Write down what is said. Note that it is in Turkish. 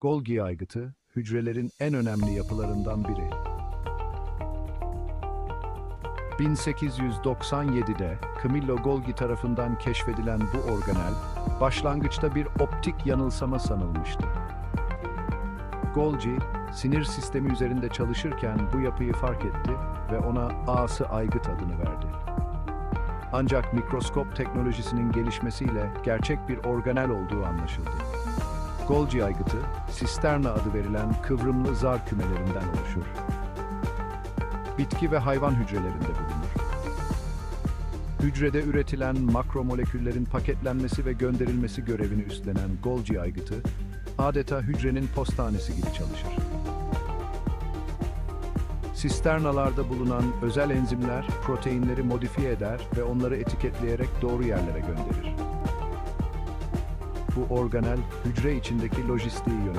Golgi aygıtı, hücrelerin en önemli yapılarından biri. 1897'de Camillo Golgi tarafından keşfedilen bu organel, başlangıçta bir optik yanılsama sanılmıştı. Golgi, sinir sistemi üzerinde çalışırken bu yapıyı fark etti ve ona A'sı aygıt adını verdi. Ancak mikroskop teknolojisinin gelişmesiyle gerçek bir organel olduğu anlaşıldı. Golgi aygıtı, sisterna adı verilen kıvrımlı zar kümelerinden oluşur. Bitki ve hayvan hücrelerinde bulunur. Hücrede üretilen makromoleküllerin paketlenmesi ve gönderilmesi görevini üstlenen Golgi aygıtı, adeta hücrenin postanesi gibi çalışır. Sisternalarda bulunan özel enzimler proteinleri modifiye eder ve onları etiketleyerek doğru yerlere gönderir. Bu organel hücre içindeki lojistiği yönetir.